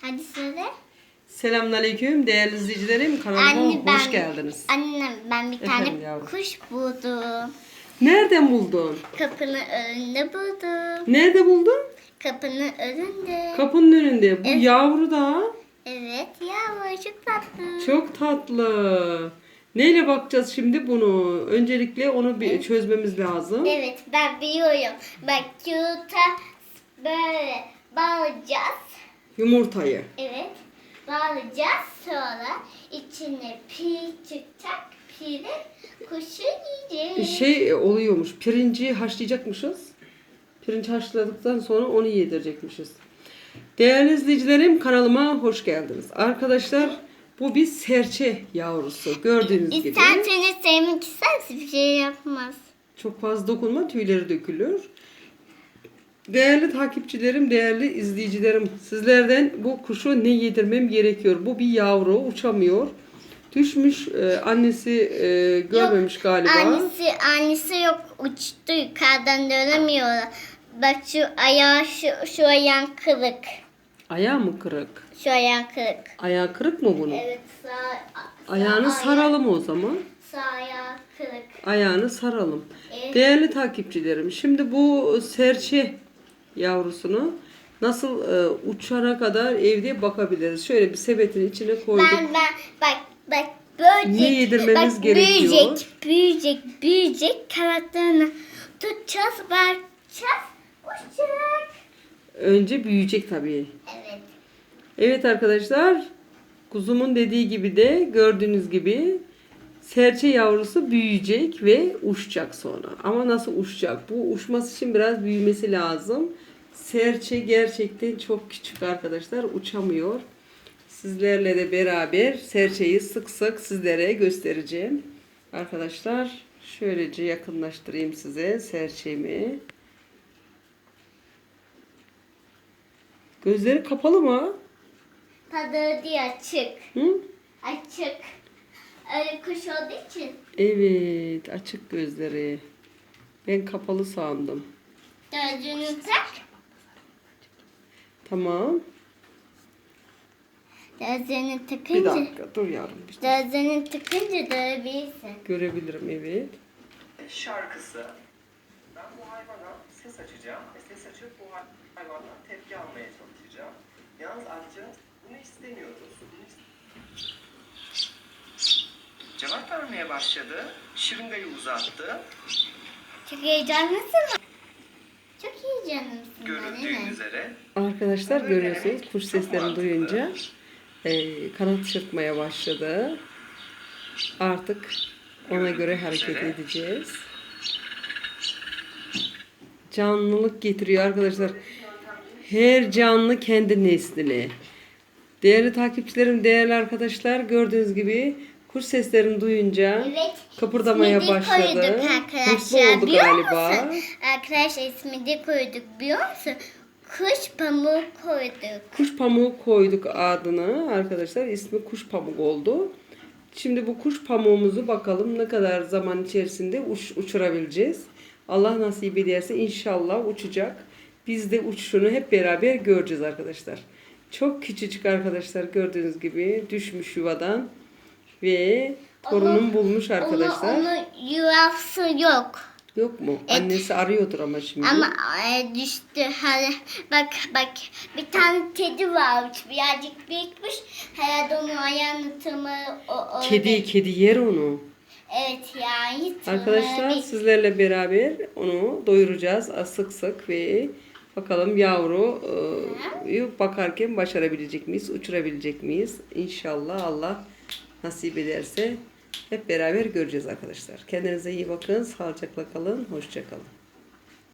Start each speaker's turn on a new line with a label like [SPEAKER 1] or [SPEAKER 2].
[SPEAKER 1] Hadi söyle.
[SPEAKER 2] Selamünaleyküm değerli izleyicilerim. Kanalıma
[SPEAKER 1] Anne ben
[SPEAKER 2] hoş geldiniz.
[SPEAKER 1] Anne ben bir
[SPEAKER 2] Efendim
[SPEAKER 1] tane
[SPEAKER 2] yavrum.
[SPEAKER 1] kuş buldum.
[SPEAKER 2] Nereden buldun?
[SPEAKER 1] Kapının önünde buldum.
[SPEAKER 2] Nerede buldun?
[SPEAKER 1] Kapının önünde.
[SPEAKER 2] Kapının önünde. Bu
[SPEAKER 1] Evet.
[SPEAKER 2] yavru da
[SPEAKER 1] evet ya bu çok tatlı.
[SPEAKER 2] çok tatlı. Neyle bakacağız şimdi bunu? Öncelikle onu bir çözmemiz lazım.
[SPEAKER 1] Evet ben biliyorum. Bak yumurta böyle bağlayacağız.
[SPEAKER 2] Yumurtayı.
[SPEAKER 1] Evet. Bağlayacağız sonra içine pi çıkacak. Pi de kuşu yiyeceğiz.
[SPEAKER 2] Şey e, oluyormuş. Pirinci haşlayacakmışız. Pirinç haşladıktan sonra onu yedirecekmişiz. Değerli izleyicilerim kanalıma hoş geldiniz. Arkadaşlar bu bir serçe yavrusu. Gördüğünüz gibi.
[SPEAKER 1] İsterseniz sevmek isterse bir şey yapmaz.
[SPEAKER 2] Çok fazla dokunma tüyleri dökülür. Değerli takipçilerim, değerli izleyicilerim, sizlerden bu kuşu ne yedirmem gerekiyor? Bu bir yavru, uçamıyor. Düşmüş, e, annesi e, görmemiş galiba.
[SPEAKER 1] Annesi, annesi yok uçtu yukarıdan dönemiyor. Bak şu ayağı şu, şu ayağın kırık.
[SPEAKER 2] Ayağı mı kırık?
[SPEAKER 1] Şu ayağın kırık.
[SPEAKER 2] Ayağı kırık mı bunun?
[SPEAKER 1] Evet sağ, sağ
[SPEAKER 2] Ayağını
[SPEAKER 1] ayağı-
[SPEAKER 2] saralım o zaman.
[SPEAKER 1] Sağ ayağı kırık.
[SPEAKER 2] Ayağını saralım.
[SPEAKER 1] Evet.
[SPEAKER 2] Değerli takipçilerim, şimdi bu serçe yavrusunu nasıl e, uçana kadar evde bakabiliriz. Şöyle bir sepetin içine koyduk.
[SPEAKER 1] Ben ben bak bak böcek.
[SPEAKER 2] Ne yedirmemiz
[SPEAKER 1] bak,
[SPEAKER 2] gerekiyor?
[SPEAKER 1] Büyüyecek, büyüyecek, büyüyecek. Kanatlarını tutacağız, bakacağız. Uçacak.
[SPEAKER 2] Önce büyüyecek tabii.
[SPEAKER 1] Evet.
[SPEAKER 2] Evet arkadaşlar, kuzumun dediği gibi de gördüğünüz gibi serçe yavrusu büyüyecek ve uçacak sonra. Ama nasıl uçacak? Bu uçması için biraz büyümesi lazım. Serçe gerçekten çok küçük arkadaşlar, uçamıyor. Sizlerle de beraber serçeyi sık sık sizlere göstereceğim. Arkadaşlar şöylece yakınlaştırayım size serçemi. Gözleri kapalı mı?
[SPEAKER 1] Tadı diye açık.
[SPEAKER 2] Hı?
[SPEAKER 1] Açık. Öyle kuş olduğu için
[SPEAKER 2] Evet, açık gözleri. Ben kapalı sandım.
[SPEAKER 1] gözlüğünü tak.
[SPEAKER 2] Tamam.
[SPEAKER 1] Gözlüğünü
[SPEAKER 2] Bir
[SPEAKER 1] takınca,
[SPEAKER 2] dakika, dur yavrum. Bir
[SPEAKER 1] gözlüğünü takınca görebilirsin.
[SPEAKER 2] Görebilirim, evet.
[SPEAKER 3] şarkısı. Ben bu hayvana ses açacağım ve ses açıp bu hay- hayvandan tepki almaya çalışacağım. Yalnız ayrıca bunu istemiyoruz. Bunu Cevap vermeye başladı. Şırıngayı uzattı.
[SPEAKER 1] Çok heyecanlısın mı? Çok heyecanlısın ben
[SPEAKER 3] Görüldüğü
[SPEAKER 1] değil
[SPEAKER 3] üzere
[SPEAKER 2] Arkadaşlar görüyorsunuz kuş seslerini duyunca e, kanat çırpmaya başladı. Artık ona göre hareket edeceğiz. Canlılık getiriyor arkadaşlar. Her canlı kendi neslini. Değerli takipçilerim, değerli arkadaşlar gördüğünüz gibi kuş seslerini duyunca
[SPEAKER 1] Evet.
[SPEAKER 2] kıpırdamaya başladı. Mutlu
[SPEAKER 1] arkadaşlar.
[SPEAKER 2] oldu
[SPEAKER 1] biliyor
[SPEAKER 2] galiba.
[SPEAKER 1] Musun? Arkadaşlar ismi de koyduk biliyor musun? Kuş pamuğu koyduk.
[SPEAKER 2] Kuş pamuğu koyduk adını arkadaşlar. İsmi kuş pamuk oldu. Şimdi bu kuş pamuğumuzu bakalım ne kadar zaman içerisinde uç, uçurabileceğiz. Allah nasip ederse inşallah uçacak. Biz de uçuşunu hep beraber göreceğiz arkadaşlar. Çok küçücük arkadaşlar gördüğünüz gibi düşmüş yuvadan ve torunum bulmuş arkadaşlar.
[SPEAKER 1] Onun, onun yuvası yok.
[SPEAKER 2] Yok mu? Annesi arıyordur ama şimdi.
[SPEAKER 1] Ama e, düştü. Hadi bak bak bir tane kedi varmış. Birazcık büyükmüş. Herhalde onun ayağını tırmağı o, o
[SPEAKER 2] Kedi kedi yer onu.
[SPEAKER 1] Evet yani
[SPEAKER 2] Arkadaşlar
[SPEAKER 1] bir-
[SPEAKER 2] sizlerle beraber onu doyuracağız sık sık ve bakalım yavru e, bakarken başarabilecek miyiz, uçurabilecek miyiz? İnşallah Allah nasip ederse hep beraber göreceğiz arkadaşlar. Kendinize iyi bakın, sağlıcakla kalın, hoşça kalın.